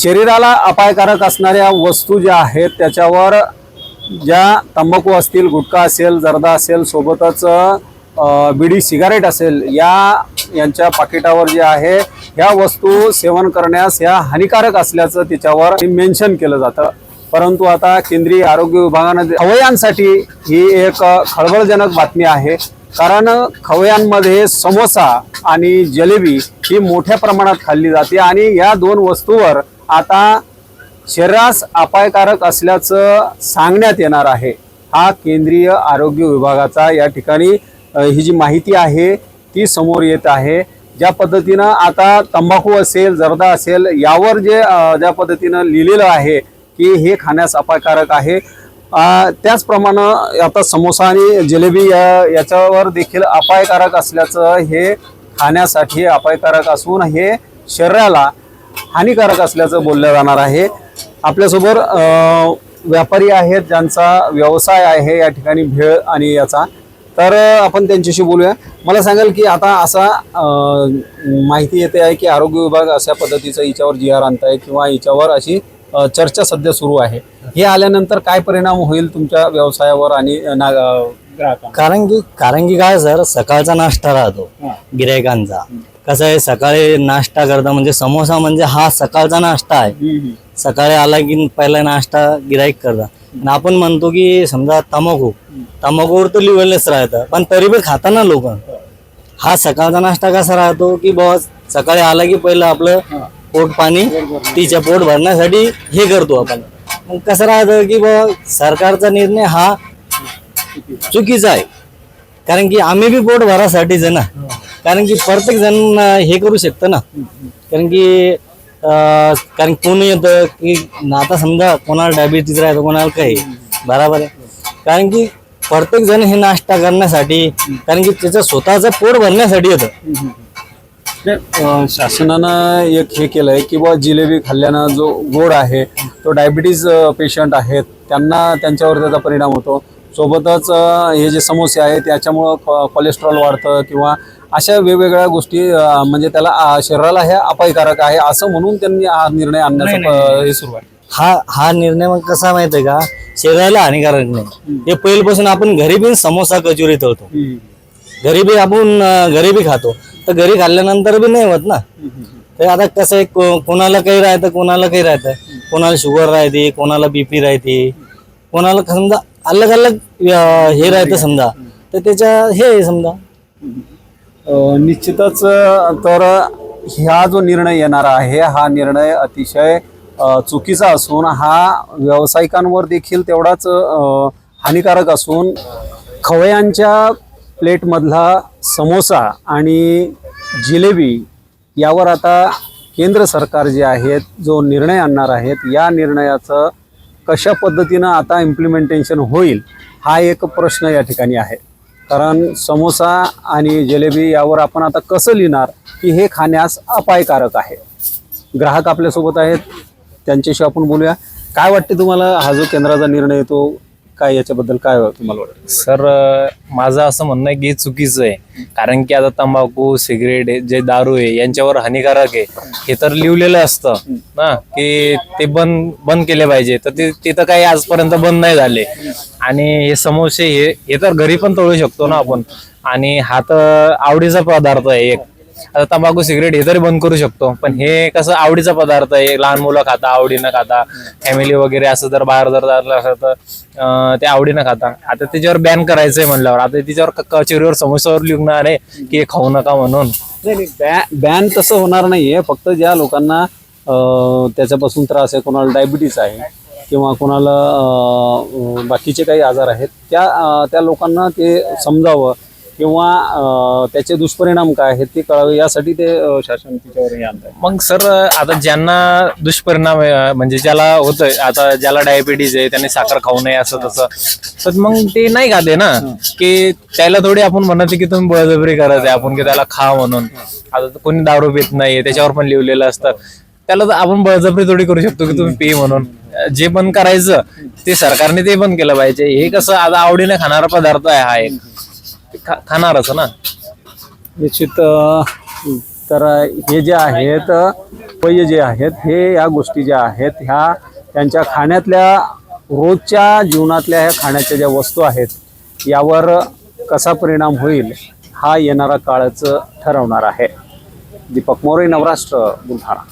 शरीराला अपायकारक असणाऱ्या वस्तू ज्या आहेत त्याच्यावर ज्या तंबाखू असतील गुटखा असेल जर्दा असेल सोबतच बिडी सिगारेट असेल या यांच्या पाकिटावर जे आहे ह्या वस्तू सेवन करण्यास ह्या हानिकारक असल्याचं त्याच्यावर मेन्शन केलं जातं. परंतु आता केंद्रीय आरोग्य विभागानं खवयांसाठी ही एक खळबळजनक बातमी आहे. कारण खवयांमध्ये समोसा आणि जलेबी ही मोठ्या प्रमाणात खाल्ली जाते आणि या दोन वस्तूवर आता शरीरास अपायकारक असल्याचं सांगण्यात येणार आहे. हा केंद्रीय आरोग्य विभागाचा या ठिकाणी ही जी माहिती आहे ती समोर येत आहे. ज्या पद्धतीनं आता तंबाखू असेल जर्दा असेल यावर जे ज्या पद्धतीनं लिहिलेलं आहे की हे खाण्यास अपायकारक आहे. त्याचप्रमाणे आता समोसा आणि जिलेबी या याच्यावर देखील अपायकारक असल्याचं हे खाण्यासाठी अपायकारक असून हे शरीराला हानिकारक असल्याचं बोललं जाणार आहे. आपल्यासोबत व्यापारी आहेत ज्यांचा व्यवसाय आहे या ठिकाणी भेळ आणि याचा. तर आपण त्यांच्याशी बोलूया. मला सांगाल की आता असा माहिती येते आहे की आरोग्य विभाग अशा पद्धतीचं हिच्यावर जी आर आणत आहे किंवा हिच्यावर अशी चर्चा सध्या सुरू आहे. हे आल्यानंतर काय परिणाम होईल तुमच्या व्यवसायावर आणि? कारण की कारण की काय सर? सकाळचा नाश्ता राहतो. गिरायकांचा कसं आहे सकाळी नाश्ता करता म्हणजे समोसा म्हणजे हा सकाळचा नाश्ता आहे. सकाळी आला की पहिला नाश्ता गिराईक करता. आणि आपण म्हणतो की समजा तंबाखू तंबाखूवर तर लिहिलेलंच राहतं पण तरी पण खाताना लोक. हा सकाळचा नाश्ता कसा राहतो की बाबा सकाळी आला की पहिलं आपलं पोट पाणी तिच्या पोट भरण्यासाठी हे करतो आपण. मग कसं राहतं की बाबा सरकारचा निर्णय हा चुकीचा आहे. कारण की आम्ही बी पोट भरासाठीच आहे ना. कारण की प्रत्येक जण हे करू शकतं ना. कारण की कारण कोण येतं की आता समजा कोणाला डायबिटीज राहतं कोणाला काही बरोबर आहे. कारण की प्रत्येक जण हे नाश्ता करण्यासाठी कारण की त्याचं स्वतःचं पोट भरण्यासाठी येतं. नाही, शासनानं एक हे केलं आहे की बुवा जिलेबी खाल्ल्यानं जो गोड आहे तो डायबिटीज पेशंट आहेत त्यांना त्यांच्यावर त्याचा परिणाम होतो. सोबतच हे जे समोसे आहेत त्याच्यामुळं क- कोलेस्ट्रॉल वाढतं किंवा अशा वेगवेगळ्या गोष्टी म्हणजे त्याला शरीराला हे अपायकारक आहे असं म्हणून त्यांनी हा निर्णय आणण्याचं हे सुरू आहे. हा हा निर्णय मग कसा माहिती आहे का? शरीराला हानिकारक नाही. हे पहिल्यापासून आपण घरी बी समोसा कचोरी तळतो. घरी बी आपण घरी बी खातो. तर घरी खाल्ल्यानंतर बी नाही होत ना. तर आता कसं आहे कोणाला काही राहतं कोणाला काही राहतं. कोणाला शुगर राहते कोणाला बीपी राहते. कोणाला समजा अलग अलग हे राहतं समजा. तर त्याच्या हे आहे समजा. अ, निश्चितच अ, तर ह्या जो निर्णय येणार आहे हा निर्णय अतिशय अ, चुकीचा असून हा व्यावसायिकांवर देखील तेवढाच अ, हानिकारक असून खवयांच्या प्लेटमधला समोसा आणि जिलेबी यावर आता केंद्र सरकार जे आहेत जो निर्णय आणणार आहेत या निर्णयाचं कशा पद्धतीनं आता इम्प्लिमेंटेशन होईल हा एक प्रश्न या ठिकाणी आहे. कारण समोसा आणि जिलेबी यावर आपण आता कसं लिहिणार की हे खाण्यास अपायकारक आहे. ग्राहक आपल्यासोबत आहेत त्यांच्याशी आपण बोलूया. काय वाटते तुम्हाला हा जो केंद्राचा निर्णय येतो काय याच्याबद्दल काय तुम्हाला वाटतं? सर माझं असं म्हणणं आहे की हे चुकीचं आहे. कारण की आता तंबाखू सिगरेट हे जे दारू आहे यांच्यावर हानिकारक आहे. हे तर लिहिलेलं असतं ना की ते बंद बंद केले पाहिजे. तर ते ते तर काही आजपर्यंत बंद नाही झाले. आणि हे समोसे हे हे तर घरी पण तळू शकतो ना आपण. आणि हा तर आवडीचा पदार्थ आहे एक. तंबाखू सिगरेट हे तरी बंद करू शकतो. पण हे कसं आवडीचा पदार्थ आहे. लहान मुलं खाता आवडीनं खाता. फॅमिली वगैरे असं जर बाहेर जर जायला असं तर ते आवडीनं खाता. आता त्याच्यावर बॅन करायचंय म्हणल्यावर. आता त्याच्यावर कचेरीवर समोस्यावर लिखणार आहे की हे खाऊ नका म्हणून. नाही बॅ बॅन तसं होणार नाहीये. फक्त ज्या लोकांना त्याच्यापासून त्रास आहे कोणाला डायबिटीज आहे किंवा कोणाला बाकीचे काही आजार आहेत त्या त्या लोकांना ते समजावं. किंवा त्याचे दुष्परिणाम काय आहेत ते कळावे यासाठी ते शासन तिच्यावर हे मग सर आता ज्यांना दुष्परिणाम म्हणजे ज्याला होतंय आता ज्याला डायबिटीज आहे त्याने साखर खाऊ नये असं तसं. तर मग ते नाही खाते ना की त्याला थोडी आपण म्हणत की तुम्ही बळजबरी करत आहे आपण की त्याला खा म्हणून. आता कोणी दारू पित नाही त्याच्यावर पण लिहिलेलं असतं. त्याला तर आपण बळजबरी थोडी करू शकतो की तुम्ही पी म्हणून. जे पण करायचं ते सरकारने ते पण केलं पाहिजे. हे कसं आता आवडीने खाणारा पदार्थ आहे हा एक. ते खा- खाणारच ना? निश्चित अं, तर हे जे आहेत पय जे आहेत हे या गोष्टी ज्या आहेत ह्या त्यांच्या खाण्यातल्या रोजच्या जीवनातल्या ह्या खाण्याच्या ज्या वस्तू आहेत यावर कसा परिणाम होईल हा येणारा काळच ठरवणार आहे. दीपक मोरे नवराष्ट्र बुलढाणा.